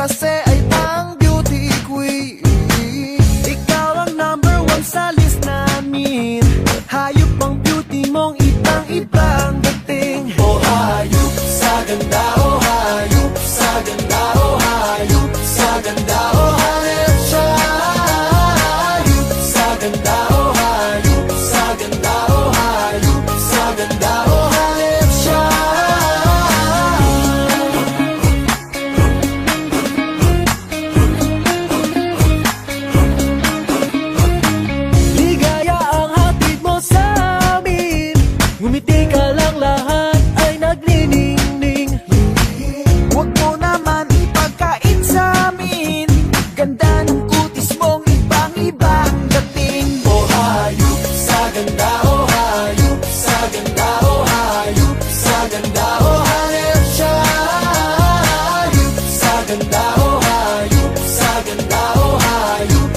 kasi ay ang beauty queen. Ikaw ang number one sa list namin. Hayop ang beauty mong ibang-ibang ganda kutis mong ibang ibang dating. Oh hayop sa ganda, oh hayop sa ganda, oh hayop sa ganda, oh hanep siya. Hayop sa ganda, oh hayop sa ganda, oh hayop